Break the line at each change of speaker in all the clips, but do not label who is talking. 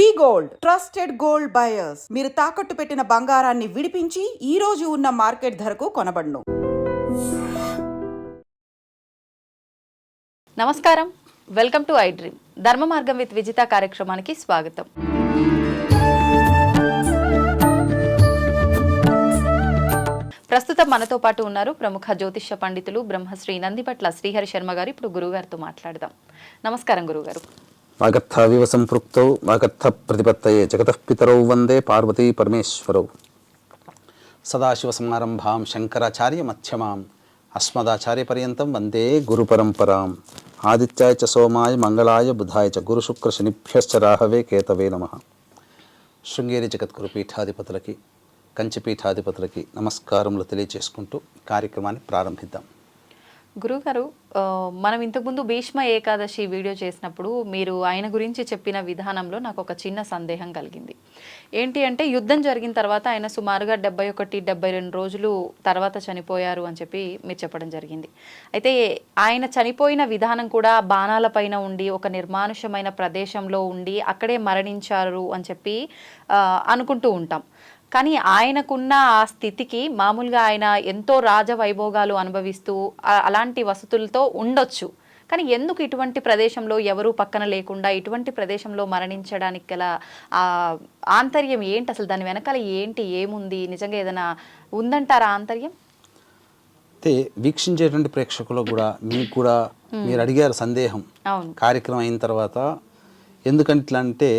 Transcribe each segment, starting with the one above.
We gold trusted gold buyers. మీరు తాకట్టు పెట్టిన బంగారాన్ని విడిపించి ఈ రోజు ఉన్న మార్కెట్ ధరకు కొనబడును.
నమస్కారం. Welcome to I Dream. ధర్మ మార్గం విత్ విజిత కార్యక్రమానికి స్వాగతం. ప్రస్తుతం మనతో పాటు ఉన్నారు ప్రముఖ జ్యోతిష్య పండితులు బ్రహ్మశ్రీ నందిపట్ల శ్రీహరి శర్మ గారు. ఇప్పుడు గురువుగారితో మాట్లాడదాం. నమస్కారం గురుగారు
వాగర్థావివ సంపృక్తౌ వాగర్థ ప్రతిపత్తయే జగతఃపితరౌ వందే పార్వతీ పరమేశ్వరౌ సదాశివసమారంభాం శంకరాచార్య మధ్యమాం అస్మదాచార్యపర్యంతం వందే గురుపరంపరాం ఆదిత్యాయ చ సోమాయ మంగళాయ బుధాయ చ గురుశుక్ర శనిభ్యశ్చ రాహవే కేతవే నమ శృంగేరి జగద్గురు పీఠాధిపతులకి కంచి పీఠాధిపతులకి నమస్కారములు తెలియజేసుకుంటూ కార్యక్రమాన్ని ప్రారంభిద్దాం।
గురుగారు మనం ఇంతకుముందు భీష్మ ఏకాదశి వీడియో చేసినప్పుడు మీరు ఆయన గురించి చెప్పిన విధానంలో నాకు ఒక చిన్న సందేహం కలిగింది. ఏంటి అంటే యుద్ధం జరిగిన తర్వాత ఆయన సుమారుగా డెబ్బై ఒకటి డెబ్బై రెండు రోజులు తర్వాత చనిపోయారు అని చెప్పి మీరు చెప్పడం జరిగింది. అయితే ఆయన చనిపోయిన విధానం కూడా బాణాలపైన ఉండి ఒక నిర్మానుషమైన ప్రదేశంలో ఉండి అక్కడే మరణించారు అని చెప్పి అనుకుంటూ ఉంటాం. కానీ ఆయనకున్న ఆ స్థితికి మామూలుగా ఆయన ఎంతో రాజవైభోగాలు అనుభవిస్తూ అలాంటి వసతులతో ఉండొచ్చు. కానీ ఎందుకు ఇటువంటి ప్రదేశంలో ఎవరూ పక్కన లేకుండా ఇటువంటి ప్రదేశంలో మరణించడానికి గల ఆంతర్యం ఏంటి? అసలు దాని వెనకాల ఏంటి? ఏముంది? నిజంగా ఏదైనా ఉందంటారా ఆంతర్యం?
అయితే వీక్షించేటువంటి ప్రేక్షకులకు కూడా మీకు కూడా మీరు అడిగారు సందేహం.
అవును.
కార్యక్రమం అయిన తర్వాత ఎందుకంటే అంటే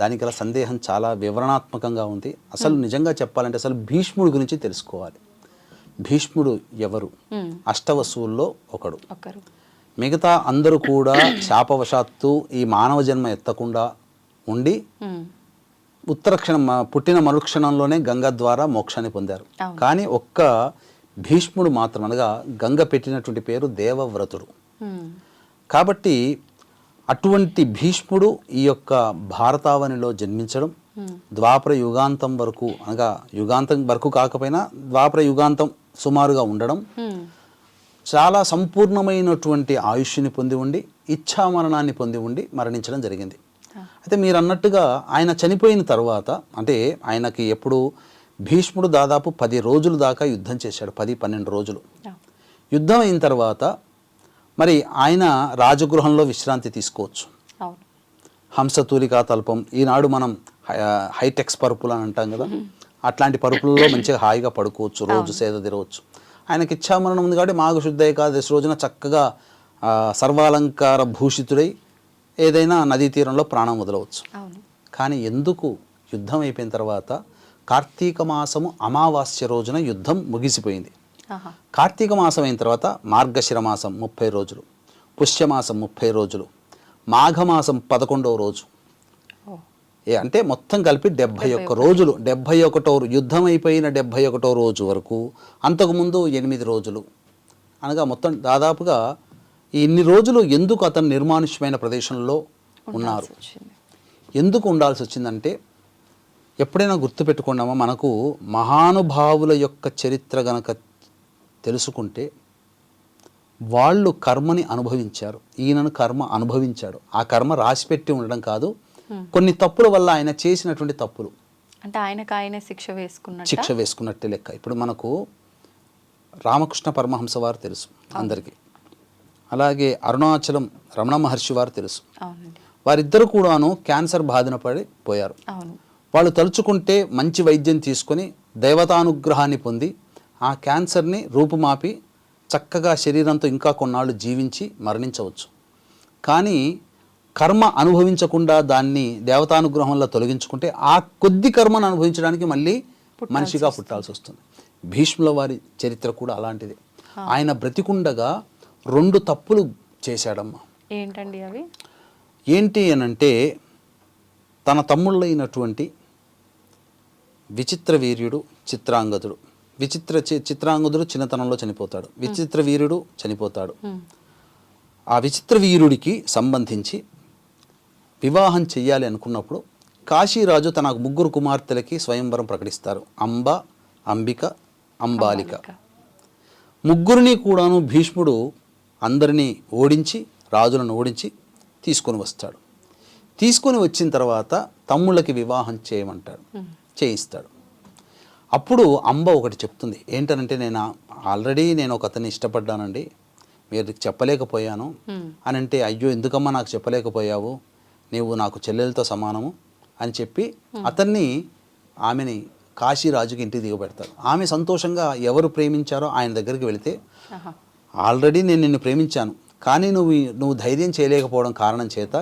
దానికి గల సందేహం చాలా వివరణాత్మకంగా ఉంది. అసలు నిజంగా చెప్పాలంటే అసలు భీష్ముడి గురించి తెలుసుకోవాలి. భీష్ముడు ఎవరు?
మ్మ్.
అష్టవసువుల్లో ఒకడు. మిగతా అందరూ కూడా శాపవశాత్తు ఈ మానవ జన్మ ఎత్తకుండా ఉండి
మ్మ్.
ఉత్తర క్షణం పుట్టిన మరుక్షణంలోనే గంగ ద్వారా మోక్షాన్ని పొందారు. కానీ ఒక్క భీష్ముడు మాత్రం అనగా గంగ పెట్టినటువంటి పేరు దేవవ్రతుడు. కాబట్టి అటువంటి భీష్ముడు ఈ యొక్క భారతావనిలో జన్మించడం ద్వాపర యుగాంతం వరకు అనగా యుగాంతం వరకు కాకపోయినా ద్వాపర యుగాంతం సుమారుగా ఉండడం. చాలా సంపూర్ణమైనటువంటి ఆయుష్ని పొంది ఉండి ఇచ్ఛామరణాన్ని పొంది ఉండి మరణించడం జరిగింది అయితే మీరు అన్నట్టుగా ఆయన చనిపోయిన తర్వాత అంటే ఆయనకి ఎప్పుడు భీష్ముడు దాదాపు పది రోజుల దాకా యుద్ధం చేశాడు పది పన్నెండు రోజులు. యుద్ధం అయిన తర్వాత మరి ఆయన రాజగృహంలో విశ్రాంతి తీసుకోవచ్చు. హంసతూలికా తల్పం ఈనాడు మనం హైటెక్స్ పరుపులు అని అంటాం కదా అట్లాంటి పరుపులలో మంచిగా హాయిగా పడుకోవచ్చు రోజు సేద తిరగవచ్చు ఆయనకి ఇచ్చామరణం ఉంది కాబట్టి మాఘ శుద్ధ ఏకాదశి రోజున చక్కగా సర్వాలంకార భూషితుడై ఏదైనా నదీ తీరంలో ప్రాణం వదలవచ్చు. కానీ ఎందుకు? యుద్ధం అయిపోయిన తర్వాత కార్తీక మాసము అమావాస్య రోజున యుద్ధం ముగిసిపోయింది. కార్తీక మాసం అయిన తర్వాత మార్గశిర మాసం ముప్పై రోజులు పుష్యమాసం ముప్పై రోజులు మాఘమాసం పదకొండవ రోజు. అంటే మొత్తం కలిపి డెబ్భై ఒక్క రోజులు డెబ్భై ఒకటో యుద్ధం అయిపోయిన డెబ్భై ఒకటో రోజు వరకు అంతకుముందు ఎనిమిది రోజులు. అనగా మొత్తం దాదాపుగా ఇన్ని రోజులు ఎందుకు అతను నిర్మానుష్యమైన ప్రదేశంలో ఉన్నారు? ఎందుకు ఉండాల్సి వచ్చిందంటే ఎప్పుడైనా గుర్తుపెట్టుకున్నామా మనకు మహానుభావుల యొక్క చరిత్ర గనక తెలుసుకుంటే వాళ్ళు కర్మని అనుభవించారు. ఈయనను కర్మ అనుభవించాడు. ఆ కర్మ రాసిపెట్టి ఉండడం కాదు. కొన్ని తప్పుల వల్ల ఆయన చేసినటువంటి తప్పులు.
అంటే ఆయనకు ఆయనే శిక్ష వేసుకున్నట్టు?
శిక్ష వేసుకున్నట్టే లెక్క. ఇప్పుడు మనకు రామకృష్ణ పరమహంస వారు తెలుసు అందరికీ. అలాగే అరుణాచలం రమణ మహర్షి వారు తెలుసు. వారిద్దరు కూడాను క్యాన్సర్ బాధిన పడి పోయారు. వాళ్ళు తలుచుకుంటే మంచి వైద్యం తీసుకొని దైవతానుగ్రహాన్ని పొంది ఆ క్యాన్సర్ని రూపుమాపి చక్కగా శరీరంతో ఇంకా కొన్నాళ్ళు జీవించి మరణించవచ్చు. కానీ కర్మ అనుభవించకుండా దాన్ని దేవతానుగ్రహంలో తొలగించుకుంటే ఆ కొద్ది కర్మను అనుభవించడానికి మళ్ళీ మనిషిగా పుట్టాల్సి వస్తుంది. భీష్ముల వారి చరిత్ర కూడా అలాంటిది. ఆయన బ్రతికుండగా రెండు తప్పులు చేశాడమ్మా.
ఏంటండి అవి?
ఏంటి అనంటే తన తమ్ముళ్ళైనటువంటి విచిత్ర వీర్యుడు చిత్రాంగదుడు. విచిత్ర చి- చిత్రాంగదుడు చిన్నతనంలో చనిపోతాడు. విచిత్ర వీరుడు చనిపోతాడు. ఆ విచిత్ర వీరుడికి సంబంధించి వివాహం చెయ్యాలి అనుకున్నప్పుడు కాశీరాజు తన ముగ్గురు కుమార్తెలకి స్వయంవరం ప్రకటిస్తారు. అంబ అంబిక అంబాలిక. ముగ్గురిని కూడాను భీష్ముడు అందరినీ ఓడించి రాజులను ఓడించి తీసుకొని వస్తాడు. తీసుకొని వచ్చిన తర్వాత తమ్ముళ్ళకి వివాహం చేయమంటాడు. చేయిస్తాడు. అప్పుడు అంబ ఒకటి చెప్తుంది. ఏంటనంటే నేను ఆల్రెడీ నేను ఒక అతన్ని ఇష్టపడ్డానండి. మీరు చెప్పలేకపోయాను. అని అంటే అయ్యో ఎందుకమ్మా నాకు చెప్పలేకపోయావు? నీవు నాకు చెల్లెలతో సమానము? అని చెప్పి అతన్ని ఆమెని కాశీరాజుకి ఇంటికి దిగబెడతాడు ఆమె సంతోషంగా ఎవరు ప్రేమించారో ఆయన దగ్గరికి వెళితే. ఆల్రెడీ నేను నిన్ను ప్రేమించాను. కానీ నువ్వు నువ్వు ధైర్యం చేయలేకపోవడం కారణం చేత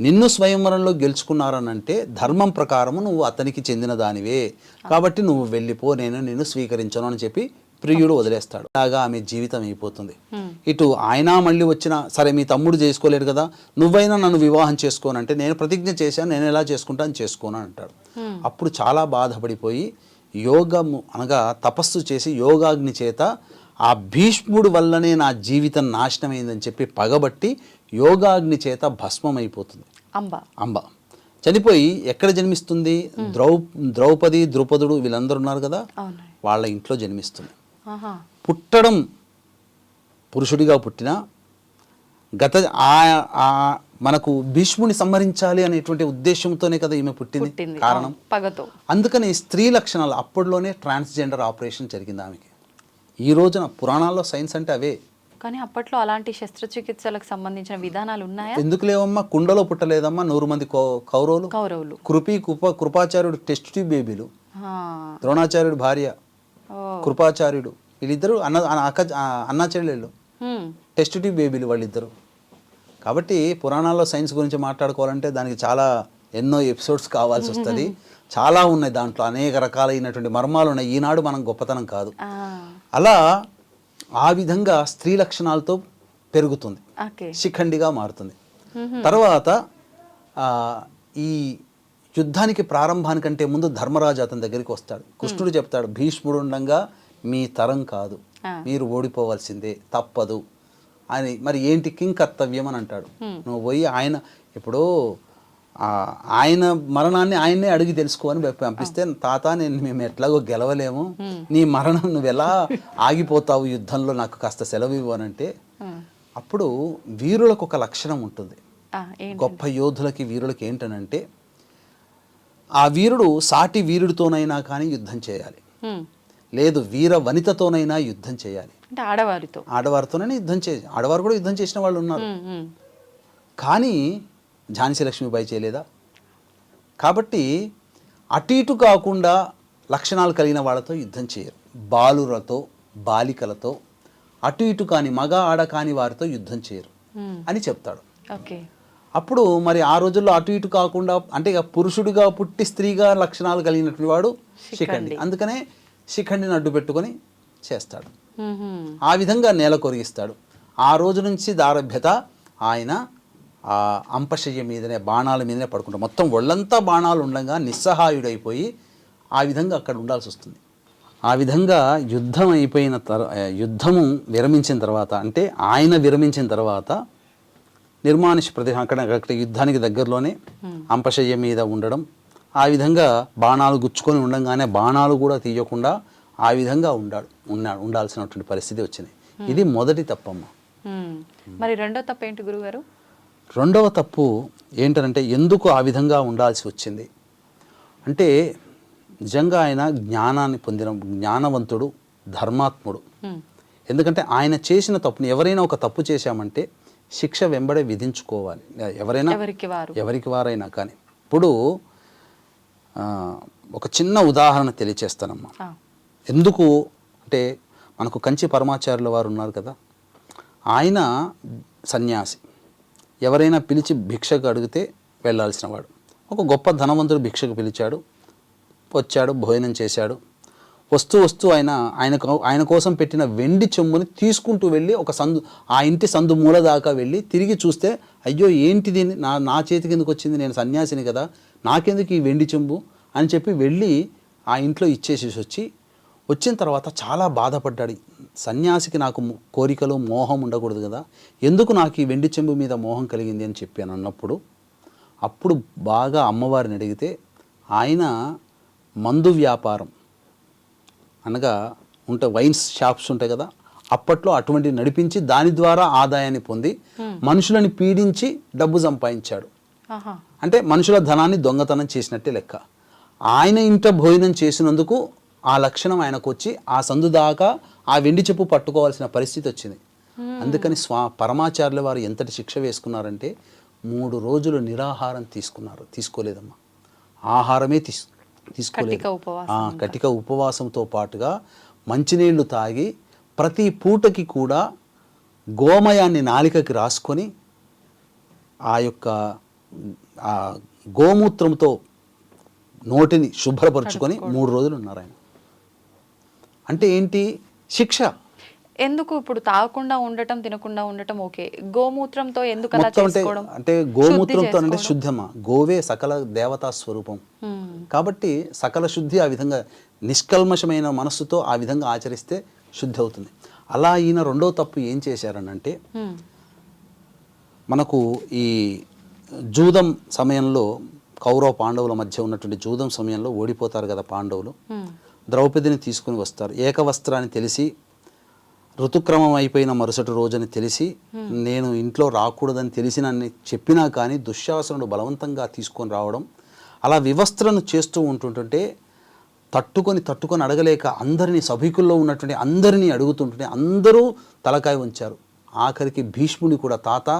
నిన్ను స్వయంవరంలో గెలుచుకున్నారనంటే ధర్మం ప్రకారము నువ్వు అతనికి చెందిన దానివే. కాబట్టి నువ్వు వెళ్ళిపో నేను నిన్ను స్వీకరించను అని చెప్పి ప్రియుడు వదిలేస్తాడు. అలాగా ఆమె జీవితం అయిపోతుంది. ఇటు ఆయన మళ్ళీ వచ్చిన సరే మీ తమ్ముడు చేసుకోలేడు కదా నువ్వైనా నన్ను వివాహం చేసుకోనంటే నేను ప్రతిజ్ఞ చేశాను నేను ఎలా చేసుకుంటాను చేసుకోను అంటాడు. అప్పుడు చాలా బాధపడిపోయి యోగము అనగా తపస్సు చేసి యోగాగ్ని చేత ఆ భీష్ముడు వల్లనే నా జీవితం నాశనమైందని చెప్పి పగబట్టి యోగాగ్ని చేత భస్మం అయిపోతుంది
అంబ.
అంబ. చనిపోయి ఎక్కడ జన్మిస్తుంది? ద్రౌ ద్రౌపది ద్రుపదుడు వీళ్ళందరూ ఉన్నారు కదా? వాళ్ళ ఇంట్లో జన్మిస్తుంది. పుట్టడం పురుషుడిగా పుట్టిన గత ఆ ఆ- మనకు భీష్ముని సంహరించాలి అనేటువంటి ఉద్దేశంతోనే కదా ఈమె పుట్టింది కారణం? అందుకని స్త్రీ లక్షణాలు అప్పట్లోనే ట్రాన్స్జెండర్ ఆపరేషన్ జరిగింది ఆమెకి. ఈ రోజున పురాణాల్లో సైన్స్ అంటే అవే.
కానీ అప్పట్లో అలాంటి శస్త్రచికిత్సలకు సంబంధించిన విధానాలు ఉన్నాయా?
ఎందుకు లేవమ్మా? కుండలో పుట్టలేదమ్మా నూరు మంది కౌరవులు.
కౌరవులు.
కృపి కృప కృపాచార్యుడు టెస్ట్ ట్యూబ్ బేబీలు. ద్రోణాచార్యుడు భార్య. కృపాచార్యుడు. వీళ్ళిద్దరూ అన్న అక్క అన్నా చెల్లెళ్ళు. టెస్ట్ ట్యూబ్ బేబీలు వాళ్ళిద్దరు. కాబట్టి పురాణాల్లో సైన్స్ గురించి మాట్లాడుకోవాలంటే దానికి చాలా ఎన్నో ఎపిసోడ్స్ కావాల్సి వస్తుంది. చాలా ఉన్నాయి దాంట్లో. అనేక రకాలైనటువంటి మర్మాలు ఉన్నాయి ఈనాడు మనం గొప్పతనం కాదు. అలా ఆ విధంగా స్త్రీ లక్షణాలతో పెరుగుతుంది. శిఖండిగా మారుతుంది. తర్వాత ఈ యుద్ధానికి ప్రారంభానికంటే ముందు ధర్మరాజు అతని దగ్గరికి వస్తాడు. కృష్ణుడు చెప్తాడు భీష్ముడు ఉండగా మీ తరం కాదు. మీరు ఓడిపోవాల్సిందే తప్పదు. అని మరి ఏంటి కింగ్ కర్తవ్యం అని అంటాడు. నువ్వు పోయి ఆయన ఇప్పుడు ఆయన మరణాన్ని ఆయన్నే అడిగి తెలుసుకోని పంపిస్తే తాత నేను మేము ఎట్లాగో గెలవలేము నీ మరణం నువ్వు ఎలా ఆగిపోతావు యుద్ధంలో నాకు కాస్త సెలవు ఇవ్వనంటే. అప్పుడు వీరులకు ఒక లక్షణం ఉంటుంది గొప్ప యోధులకి వీరులకి ఏంటనంటే ఆ వీరుడు సాటి వీరుడితోనైనా కానీ యుద్ధం చేయాలి. లేదు వీర వనితతోనైనా యుద్ధం చేయాలి
అంటే ఆడవారితో
ఆడవారితోనైనా యుద్ధం చే ఆడవారు కూడా యుద్ధం చేసిన వాళ్ళు ఉన్నారు. కానీ ఝాన్సీ లక్ష్మీబాయి చేయలేదా? కాబట్టి అటు ఇటు కాకుండా లక్షణాలు కలిగిన వాళ్ళతో యుద్ధం చేయరు. బాలులతో బాలికలతో అటు ఇటు కాని మగ ఆడ కాని వారితో యుద్ధం చేయరు
హ్మ్.
అని చెప్తాడు.
ఓకే.
అప్పుడు మరి ఆ రోజుల్లో అటు ఇటు కాకుండా అంటే పురుషుడిగా పుట్టి స్త్రీగా లక్షణాలు కలిగినటువంటి వాడు శిఖండి. అందుకనే శిఖండిని అడ్డు పెట్టుకొని చేస్తాడు.
హ్మ్, హ్మ్.
ఆ విధంగా నేల కొరిగిస్తాడు. ఆ రోజు నుంచి దారభ్యత ఆయన ఆ అంపశయ్య మీదనే బాణాల మీదనే పడుకుంటాడు మొత్తం ఒళ్ళంతా బాణాలు ఉండగా నిస్సహాయుడైపోయి ఆ విధంగా అక్కడ ఉండాల్సి వస్తుంది. ఆ విధంగా యుద్ధం అయిపోయిన తర్ యుద్ధము విరమించిన తర్వాత అంటే ఆయన విరమించిన తర్వాత నిర్మానుష ప్రదేశం అక్కడ అక్కడ యుద్ధానికి దగ్గరలోనే అంపశయ్య మీద ఉండడం ఆ విధంగా బాణాలు గుచ్చుకొని ఉండగానే బాణాలు కూడా తీయకుండా ఆ విధంగా ఉండాడు ఉన్నాడు ఉండాల్సినటువంటి పరిస్థితి వచ్చింది. ఇది మొదటి తప్పమ్మ.
మరి రెండో తప్ప ఏంటి గురుగారు
రెండవ తప్పు ఏంటంటే ఎందుకు ఆ విధంగా ఉండాల్సి వచ్చింది? అంటే నిజంగా ఆయన జ్ఞానాన్ని పొందిన జ్ఞానవంతుడు ధర్మాత్ముడు. ఎందుకంటే ఆయన చేసిన తప్పుని ఎవరైనా ఒక తప్పు చేశామంటే శిక్ష వెంబడే విధించుకోవాలి. ఎవరైనా
ఎవరికి వారు?
ఎవరికి వారైనా కానీ. ఇప్పుడు ఒక చిన్న ఉదాహరణ తెలియచేస్తానమ్మా. ఎందుకు అంటే మనకు కంచి పరమాచార్యుల వారు ఉన్నారు కదా. ఆయన సన్యాసి. ఎవరైనా పిలిచి భిక్షకు అడిగితే వెళ్ళాల్సిన వాడు ఒక గొప్ప ధనవంతుడు భిక్షకు పిలిచాడు వచ్చాడు భోజనం చేశాడు. వస్తూ వస్తూ ఆయన ఆయన ఆయన కోసం పెట్టిన వెండి చెంబుని తీసుకుంటూ వెళ్ళి ఒక సందు ఆ ఇంటి సందు మూల దాకా వెళ్ళి తిరిగి చూస్తే అయ్యో ఏంటిది? నా నా చేతికి ఎందుకు వచ్చింది? నేను సన్యాసిని కదా నాకెందుకు ఈ వెండి చెంబు? అని చెప్పి వెళ్ళి ఆ ఇంట్లో ఇచ్చేసేసి వచ్చి వచ్చిన తర్వాత చాలా బాధపడ్డాడు. సన్యాసికి నాకు కోరికలు మోహం ఉండకూడదు కదా. ఎందుకు నాకు ఈ వెండి చెంబు మీద మోహం కలిగింది అని చెప్పాను అన్నప్పుడు అప్పుడు బాగా అమ్మవారిని అడిగితే ఆయన మందు వ్యాపారం. అనగా ఉంటే వైన్స్ షాప్స్ ఉంటాయి కదా అప్పట్లో అటువంటి నడిపించి దాని ద్వారా ఆదాయాన్ని పొంది మనుషులని పీడించి డబ్బు సంపాదించాడు. అంటే మనుషుల ధనాన్ని దొంగతనం చేసినట్టే లెక్క. ఆయన ఇంట భోజనం చేసినందుకు ఆ లక్షణం ఆయనకు వచ్చి ఆ సందు దాకా ఆ వెండి చెప్పు పట్టుకోవాల్సిన పరిస్థితి వచ్చింది అందుకని స్వా పరమాచార్యుల వారు ఎంతటి శిక్ష వేసుకున్నారంటే మూడు రోజులు నిరాహారం తీసుకున్నారు. తీసుకోలేదమ్మా. ఆహారమే తీసు తీసుకోలేదు.
కటిక ఉపవాసం
ఆ, కటిక ఉపవాసంతో పాటుగా మంచినీళ్ళు తాగి ప్రతి పూటకి కూడా గోమయాన్ని నాలికకి రాసుకొని ఆ యొక్క ఆ గోమూత్రంతో నోటిని శుభ్రపరుచుకొని మూడు రోజులు ఉన్నారు ఆయన అంటే ఏంటి? శిక్ష.
ఎందుకు ఇప్పుడు తాగకుండా ఉండటం తినకుండా ఉండటం ఓకే. గోమూత్రంతో ఎందుకు అలా
అంటే
చేసుకోవడం?
అంటే గోమూత్రంతో అంటే శుద్ధమా? గోవే సకల దేవతా స్వరూపం. కాబట్టి సకల శుద్ధి ఆ విధంగా నిష్కల్మషమైన మనస్సుతో ఆ విధంగా ఆచరిస్తే శుద్ధి అవుతుంది. అలా ఈయన రెండో తప్పు ఏం చేశారనంటే. మనకు ఈ జూదం సమయంలో కౌరవ పాండవుల మధ్య ఉన్నటువంటి జూదం సమయంలో ఓడిపోతారు కదా పాండవులు. ద్రౌపదిని తీసుకుని వస్తారు. ఏకవస్త్రాన్ని తెలిసి ఋతుక్రమం అయిపోయిన మరుసటి రోజని తెలిసి నేను ఇంట్లో రాకూడదని తెలిసినని చెప్పినా కానీ దుశ్శాసనుడు బలవంతంగా తీసుకొని రావడం అలా వివస్త్రను చేస్తూ ఉంటుంటుంటే తట్టుకొని తట్టుకొని అడగలేక అందరినీ సభికుల్లో ఉన్నటువంటి అందరినీ అడుగుతుంటుంటే అందరూ తలకాయ ఉంచారు ఆఖరికి భీష్ముని కూడా తాత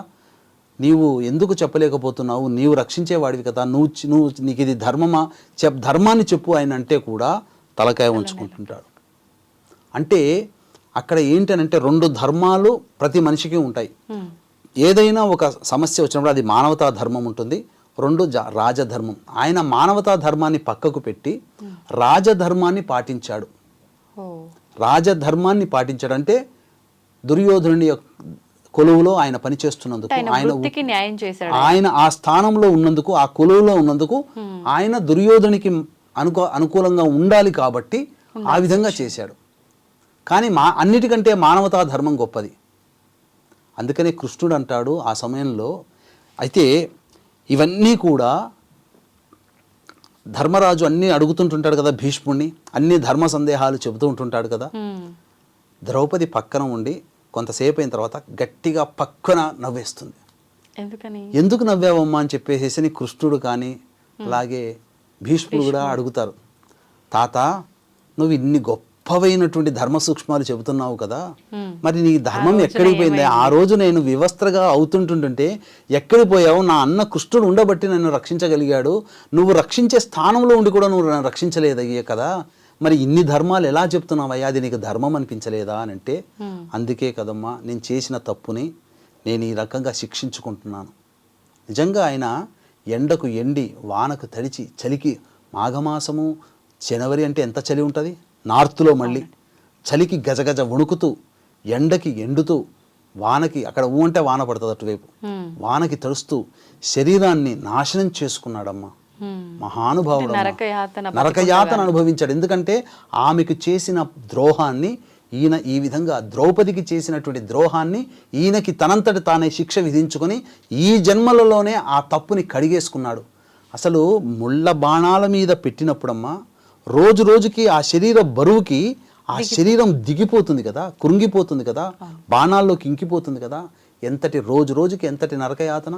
నీవు ఎందుకు చెప్పలేకపోతున్నావు? నీవు రక్షించేవాడివి కదా. నువ్వు నువ్వు నీకు ఇది ధర్మమా? చెప్ ధర్మాన్ని చెప్పు ఆయన అంటే కూడా తలకాయ ఉంచుకుంటుంటాడు. అంటే అక్కడ ఏంటనంటే రెండు ధర్మాలు ప్రతి మనిషికి ఉంటాయి. ఏదైనా ఒక సమస్య వచ్చినప్పుడు అది మానవతా ధర్మం ఉంటుంది. రెండు జా- రాజధర్మం. ఆయన మానవతా ధర్మాన్ని పక్కకు పెట్టి రాజధర్మాన్ని పాటించాడు. రాజధర్మాన్ని పాటించాడంటే దుర్యోధనుని యొక్క కొలువులో ఆయన పనిచేస్తున్నందుకు
ఆయన
ఆయన ఆ స్థానంలో ఉన్నందుకు ఆ కొలువులో ఉన్నందుకు ఆయన దుర్యోధనికి అనుకూ అనుకూలంగా ఉండాలి కాబట్టి ఆ విధంగా చేశాడు. కానీ మా అన్నిటికంటే మానవతా ధర్మం గొప్పది. అందుకనే కృష్ణుడు అంటాడు ఆ సమయంలో అయితే ఇవన్నీ కూడా ధర్మరాజు అన్నీ అడుగుతుంటుంటాడు కదా భీష్ముడిని అన్ని ధర్మ సందేహాలు చెబుతూ ఉంటుంటాడు కదా. ద్రౌపది పక్కన ఉండి కొంతసేపు అయిన తర్వాత గట్టిగా పక్కన నవ్వేస్తుంది.
ఎందుకని?
ఎందుకు నవ్వావమ్మా? అని చెప్పేసి కృష్ణుడు కానీ అలాగే భీష్ముడు కూడా అడుగుతారు తాత నువ్వు ఇన్ని గొప్పవైనటువంటి ధర్మ సూక్ష్మాలు చెబుతున్నావు కదా. మరి నీ ధర్మం ఎక్కడికి పోయింది? ఆ రోజు నేను వివస్త్రగా అవుతుంటుంటుంటే ఎక్కడికి పోయావు? నా అన్న కృష్ణుడు ఉండబట్టి నన్ను రక్షించగలిగాడు. నువ్వు రక్షించే స్థానంలో ఉండి కూడా నువ్వు నన్ను రక్షించలేదయ్యే కదా మరి ఇన్ని ధర్మాలు ఎలా చెప్తున్నావయ్యా? అది నీకు ధర్మం అనిపించలేదా? అని అంటే. అందుకే కదమ్మా నేను చేసిన తప్పుని నేను ఈ రకంగా శిక్షించుకుంటున్నాను. నిజంగా ఆయన ఎండకు ఎండి వానకు తడిచి చలికి మాఘమాసము జనవరి అంటే ఎంత చలి ఉంటుంది? నార్త్లో మళ్ళీ చలికి గజగజ వణుకుతూ ఎండకి ఎండుతూ వానకి అక్కడ ఊ అంటే వాన పడుతుంది అటువైపు. వానకి తడుస్తూ శరీరాన్ని నాశనం చేసుకున్నాడమ్మా. మహానుభావుడు
నరకయాతన
అనుభవించాడు. ఎందుకంటే ఆమెకు చేసిన ద్రోహాన్ని ఈయన ఈ విధంగా ద్రౌపదికి చేసినటువంటి ద్రోహాన్ని ఈయనకి తనంతట తానే శిక్ష విధించుకొని ఈ జన్మలలోనే ఆ తప్పుని కడిగేసుకున్నాడు. అసలు ముళ్ళ బాణాల మీద పెట్టినప్పుడమ్మా రోజు రోజుకి ఆ శరీర బరువుకి ఆ శరీరం దిగిపోతుంది కదా కృంగిపోతుంది కదా బాణాల్లోకి ఇంకిపోతుంది కదా ఎంతటి రోజు రోజుకి ఎంతటి నరకయాతన?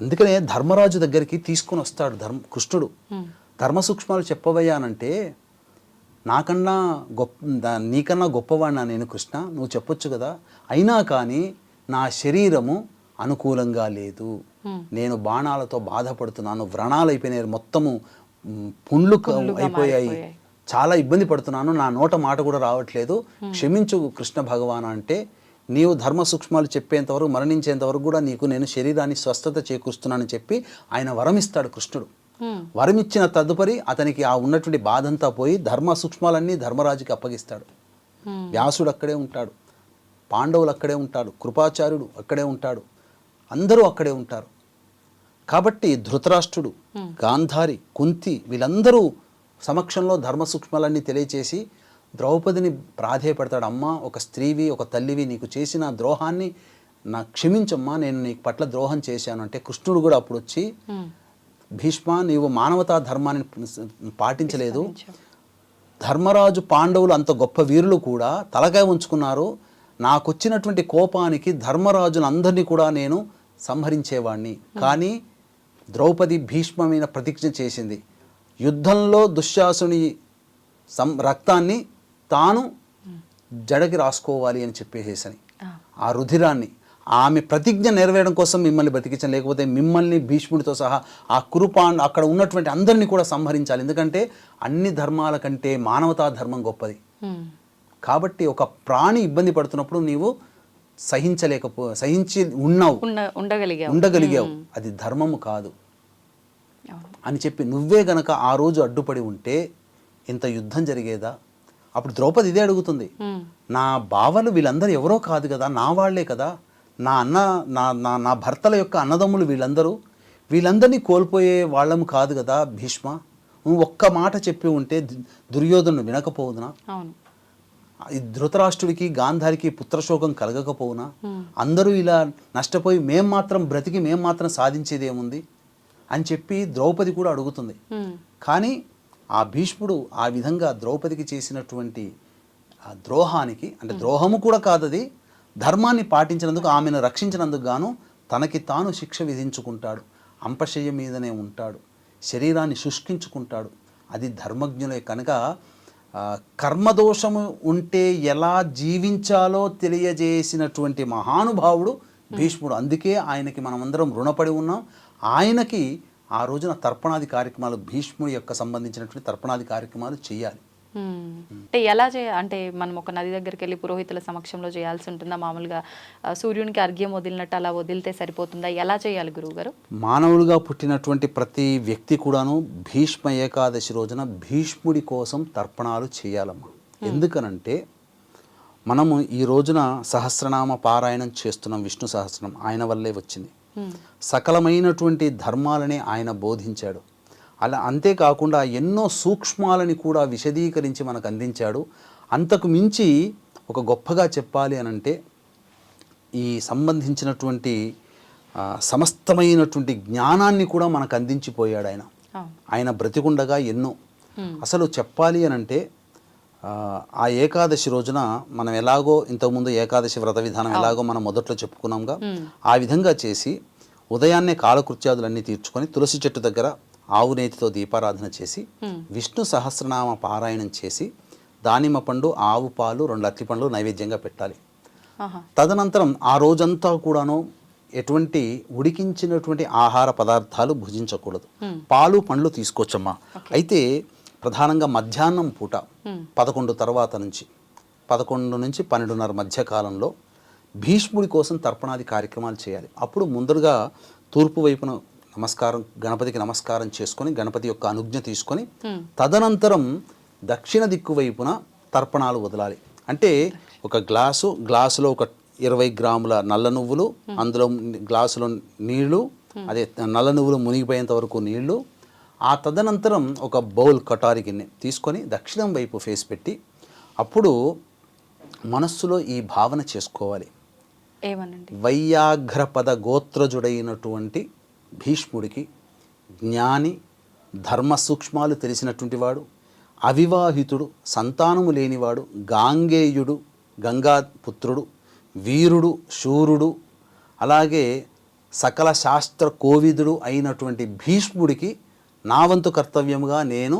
అందుకనే ధర్మరాజు దగ్గరికి తీసుకొని వస్తాడు ధర్మ కృష్ణుడు. ధర్మ సూక్ష్మాలు చెప్పవయ్యానంటే నాకన్నా గొప్ప నీకన్నా గొప్పవాడినా నేను కృష్ణ. నువ్వు చెప్పొచ్చు కదా. అయినా కానీ నా శరీరము అనుకూలంగా లేదు. నేను బాణాలతో బాధపడుతున్నాను. వ్రణాలు అయిపోయినాయి మొత్తము పుండ్లు అయిపోయాయి. చాలా ఇబ్బంది పడుతున్నాను. నా నోట మాట కూడా రావట్లేదు. క్షమించు కృష్ణ భగవాన్ అంటే నీవు ధర్మ సూక్ష్మాలు చెప్పేంత వరకు మరణించేంత వరకు కూడా నీకు నేను శరీరాన్ని స్వస్థత చేకూరుస్తున్నానని చెప్పి ఆయన వరమిస్తాడు కృష్ణుడు.
హ్మ్.
వరమిచ్చిన తదుపరి అతనికి ఆ ఉన్నటువంటి బాధంతా పోయి ధర్మ సూక్ష్మాలన్నీ ధర్మరాజుకి అప్పగిస్తాడు. వ్యాసుడు అక్కడే ఉంటాడు. పాండవులు అక్కడే ఉంటాడు కృపాచార్యుడు అక్కడే ఉంటాడు. అందరూ అక్కడే ఉంటారు. కాబట్టి ధృతరాష్ట్రుడు గాంధారి కుంతి వీళ్ళందరూ సమక్షంలో ధర్మ సూక్ష్మాలన్నీ తెలియచేసి ద్రౌపదిని ప్రాధేయపడతాడు. అమ్మ ఒక స్త్రీవి ఒక తల్లివి నీకు చేసిన ద్రోహాన్ని నా క్షమించమ్మా నేను నీకు పట్ల ద్రోహం చేశాను. అంటే కృష్ణుడు కూడా అప్పుడు వచ్చి. భీష్మ నీవు మానవతా ధర్మాన్ని పాటించలేదు. ధర్మరాజు పాండవులు అంత గొప్ప వీరులు కూడా తలకాయ ఉంచుకున్నారు నాకొచ్చినటువంటి కోపానికి ధర్మరాజును అందరినీ కూడా నేను సంహరించేవాడిని కానీ ద్రౌపది భీష్మమైన ప్రతిజ్ఞ చేసింది. యుద్ధంలో దుశ్శాసుని సం రక్తాన్ని తాను జడకి రాసుకోవాలి అని చెప్పేసేసని.
ఆ
రుధిరాన్ని. ఆమె ప్రతిజ్ఞ నెరవేరడం కోసం మిమ్మల్ని బతికించాను లేకపోతే మిమ్మల్ని భీష్ముడితో సహా ఆ కురుపాన్ అక్కడ ఉన్నటువంటి అందరినీ కూడా సంహరించాలి. ఎందుకంటే అన్ని ధర్మాల కంటే మానవతా ధర్మం గొప్పది. కాబట్టి ఒక ప్రాణి ఇబ్బంది పడుతున్నప్పుడు నీవు సహించలేకపో సహించి ఉన్నావు.
ఉండ ఉండగలిగావు.
ఉండగలిగావు. అది ధర్మము కాదు. అని చెప్పి నువ్వే గనక ఆ రోజు అడ్డుపడి ఉంటే ఇంత యుద్ధం జరిగేదా? అప్పుడు ద్రౌపది ఇదే అడుగుతుంది. నా బావలు వీళ్ళందరూ ఎవరో కాదు కదా నా వాళ్ళే కదా. నా అన్న నా నా నా భర్తల యొక్క అన్నదమ్ములు వీళ్ళందరూ వీళ్ళందరినీ కోల్పోయే వాళ్ళము కాదు కదా భీష్మ. నువ్వు ఒక్క మాట చెప్పి ఉంటే దుర్యోధను వినకపోవునా? ధృతరాష్ట్రుడికి గాంధారికి పుత్రశోకం కలగకపోవునా. అందరూ ఇలా నష్టపోయి మేం మాత్రం బ్రతికి మేం మాత్రం సాధించేది ఏముంది అని చెప్పి ద్రౌపది కూడా అడుగుతుంది. కానీ ఆ భీష్ముడు ఆ విధంగా ద్రౌపదికి చేసినటువంటి ఆ ద్రోహానికి అంటే ద్రోహము కూడా కాదది ధర్మాన్ని పాటించినందుకు ఆమెను రక్షించినందుకు గాను తనకి తాను శిక్ష విధించుకుంటాడు. అంపశయ్య మీదనే ఉంటాడు. శరీరాన్ని శుష్కించుకుంటాడు. అది ధర్మజ్ఞులే కనుక కర్మదోషము ఉంటే ఎలా జీవించాలో తెలియజేసినటువంటి మహానుభావుడు భీష్ముడు. అందుకే ఆయనకి మనమందరం రుణపడి ఉన్నాం. ఆయనకి ఆ రోజున తర్పణాది కార్యక్రమాలు భీష్ముడి యొక్క సంబంధించినటువంటి తర్పణాది కార్యక్రమాలు చేయాలి.
అంటే ఎలా చేయ అంటే మనం ఒక నది దగ్గరికి వెళ్ళి పురోహితుల సమక్షంలో చేయాల్సి ఉంటుందా? మామూలుగా సూర్యునికి అర్ఘ్యం వదిలినట్టు అలా వదిలితే సరిపోతుందా? ఎలా చేయాలి గురువు గారు
మానవులుగా పుట్టినటువంటి ప్రతి వ్యక్తి కూడాను భీష్మ ఏకాదశి రోజున భీష్ముడి కోసం తర్పణాలు చేయాలమ్మా. ఎందుకనంటే మనము ఈ రోజున సహస్రనామ పారాయణం చేస్తున్నాం విష్ణు సహస్రం ఆయన వల్లే వచ్చింది. సకలమైనటువంటి ధర్మాలని ఆయన బోధించాడు. అలా అంతేకాకుండా ఎన్నో సూక్ష్మాలని కూడా విశదీకరించి మనకు అందించాడు. అంతకు మించి ఒక గొప్పగా చెప్పాలి అనంటే ఈ సంబంధించినటువంటి సమస్తమైనటువంటి జ్ఞానాన్ని కూడా మనకు అందించిపోయాడు ఆయన. ఆయన బ్రతికుండగా ఎన్నో. అసలు చెప్పాలి అని అంటే ఆ, ఆ ఏకాదశి రోజున మనం ఎలాగో ఇంతకుముందు ఏకాదశి వ్రత విధానం ఎలాగో మనం మొదట్లో చెప్పుకున్నాంగా ఆ విధంగా చేసి ఉదయాన్నే కాలకృత్యాదులన్నీ తీర్చుకొని తులసి చెట్టు దగ్గర ఆవు నేతితో దీపారాధన చేసి విష్ణు సహస్రనామ పారాయణం చేసి దానిమ్మ పండు ఆవు పాలు రెండు అరటి పండ్లు నైవేద్యంగా పెట్టాలి. తదనంతరం ఆ రోజంతా కూడాను ఎటువంటి ఉడికించినటువంటి ఆహార పదార్థాలు భుజించకూడదు. పాలు పండ్లు తీసుకోవచ్చమ్మా. అయితే ప్రధానంగా మధ్యాహ్నం పూట పదకొండు తర్వాత నుంచి పదకొండు నుంచి పన్నెండున్నర మధ్య కాలంలో భీష్ముడి కోసం తర్పణాది కార్యక్రమాలు చేయాలి. అప్పుడు ముందరగా తూర్పు వైపున నమస్కారం గణపతికి నమస్కారం చేసుకొని గణపతి యొక్క అనుజ్ఞ తీసుకొని తదనంతరం దక్షిణ దిక్కు వైపున తర్పణాలు వదలాలి. అంటే ఒక గ్లాసు గ్లాసులో ఒక ఇరవై గ్రాముల నల్ల నువ్వులు అందులో గ్లాసులో నీళ్ళు అదే నల్ల నువ్వులు మునిగిపోయేంత వరకు నీళ్ళు ఆ తదనంతరం ఒక బౌల్ కటారి గిన్నె తీసుకొని దక్షిణం వైపు ఫేస్ పెట్టి అప్పుడు మనస్సులో ఈ భావన చేసుకోవాలి.
ఏమనండి?
వైయాఘ్రపద గోత్రజుడైనటువంటి భీష్ముడికి జ్ఞాని ధర్మ సూక్ష్మాలు తెలిసినటువంటి వాడు అవివాహితుడు సంతానము లేనివాడు గాంగేయుడు గంగాపుత్రుడు వీరుడు శూరుడు అలాగే సకల శాస్త్ర కోవిదుడు అయినటువంటి భీష్ముడికి నా వంతు కర్తవ్యముగా నేను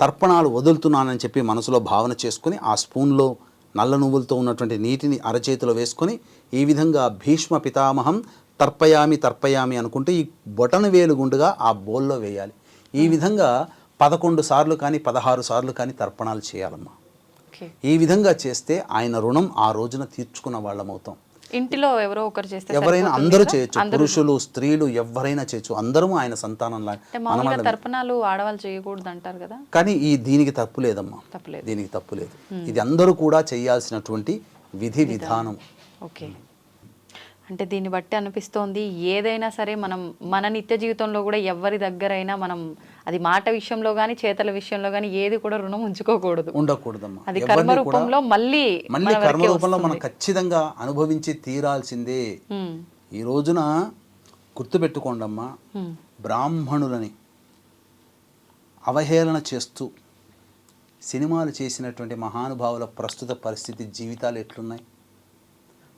తర్పణాలు వదులుతున్నానని చెప్పి మనసులో భావన చేసుకుని ఆ స్పూన్లో నల్ల నువ్వులతో ఉన్నటువంటి నీటిని అరచేతిలో వేసుకొని ఈ విధంగా భీష్మ పితామహం తర్పయామి తర్పయామి అనుకుంటూ ఈ బొటన వేలు గుండుగా ఆ బోల్లో వేయాలి. ఈ విధంగా పదకొండు సార్లు కానీ పదహారు సార్లు కానీ తర్పణాలు చేయాలమ్మా. ఈ విధంగా చేస్తే ఆయన రుణం ఆ రోజున తీర్చుకున్న వాళ్ళమవుతాం.
ఇంటిలో ఎవరో ఒకరు చేస్తే
ఎవరైనా అందరూ? చేయొచ్చు.
అందరూ
పురుషులు స్త్రీలు ఎవరైనా చేయొచ్చు. అందరము ఆయన సంతానం
మామూలుగా తర్పణాలు ఆడవాళ్ళు చేయకూడదు అంటారు కదా?
కానీ ఈ దీనికి తప్పు లేదమ్మా. దీనికి తప్పు లేదు. ఇది అందరూ కూడా చేయాల్సినటువంటి విధి విధానం.
ఓకే. అంటే దీన్ని బట్టి అనిపిస్తోంది. ఏదైనా సరే మనం మన నిత్య జీవితంలో కూడా ఎవరి దగ్గరైనా మనం అది మాట విషయంలో కానీ చేతల విషయంలో కానీ ఏది కూడా రుణం ఉంచుకోకూడదు.
ఉండకూడదమ్మా.
అది కర్మ రూపంలో మళ్ళీ
మళ్ళీ కర్మ రూపంలో మనం. ఖచ్చితంగా అనుభవించి తీరాల్సిందే. ఈ రోజున గుర్తుపెట్టుకోండమ్మా
ఉమ్,
బ్రాహ్మణులని అవహేళన చేస్తూ సినిమాలు చేసినటువంటి మహానుభావుల ప్రస్తుత పరిస్థితి జీవితాలు ఎట్లున్నాయి?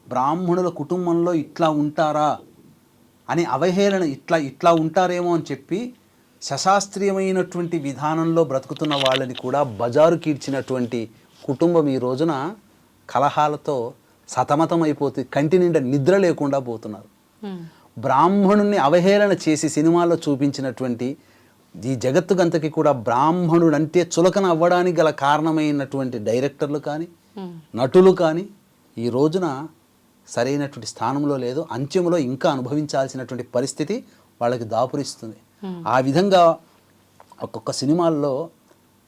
బ్రాహ్మణుల కుటుంబంలో ఇట్లా ఉంటారా అని అవహేళన ఇట్లా ఇట్లా ఉంటారేమో అని చెప్పి శశాస్త్రీయమైనటువంటి విధానంలో బ్రతుకుతున్న వాళ్ళని కూడా బజారు కీడ్చినటువంటి కుటుంబం ఈ రోజున కలహాలతో సతమతమైపోతే కంటి నిండా నిద్ర లేకుండా పోతున్నారు. బ్రాహ్మణుణ్ణి అవహేళన చేసి సినిమాలో చూపించినటువంటి ఈ జగత్తుకంతకి కూడా బ్రాహ్మణుడు అంటే చులకన అవ్వడానికి గల కారణమైనటువంటి డైరెక్టర్లు కానీ నటులు కానీ ఈ రోజున సరైనటువంటి స్థానంలో లేదు అంత్యంలో ఇంకా అనుభవించాల్సినటువంటి పరిస్థితి వాళ్ళకి దాపురిస్తుంది. ఆ విధంగా ఒక్కొక్క సినిమాల్లో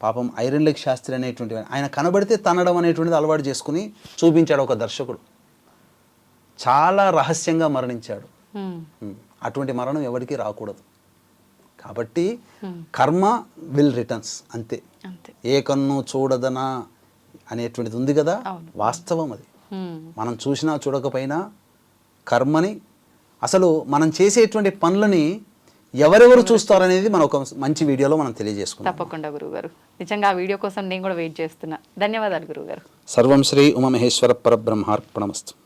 పాపం ఐరన్ లెగ్ శాస్త్రి అనేటువంటి ఆయన- కనబడితే తనడం అనేటువంటిది అలవాటు చేసుకుని చూపించాడు ఒక దర్శకుడు. చాలా రహస్యంగా మరణించాడు.
ఉమ్,
ఉమ్. అటువంటి మరణం ఎవరికీ రాకూడదు. కాబట్టి
Hmm.
కర్మ విల్ రిటర్న్స్ అంతే. ఏ కన్ను చూడదనా అనేటువంటిది ఉంది కదా. వాస్తవం అది. మనం చూసినా చూడకపోయినా కర్మని అసలు మనం చేసేటువంటి పనులని ఎవరెవరు చూస్తారనేది మనం ఒక మంచి వీడియోలో మనం తెలియజేసుకుందాం.
తప్పకుండా గురువుగారు. నిజంగా ఆ వీడియో కోసం నేను కూడా వెయిట్ చేస్తున్నా. ధన్యవాదాలు గురువుగారు.
సర్వం శ్రీ ఉమమహేశ్వర పరబ్రహ్మార్పణమస్తు.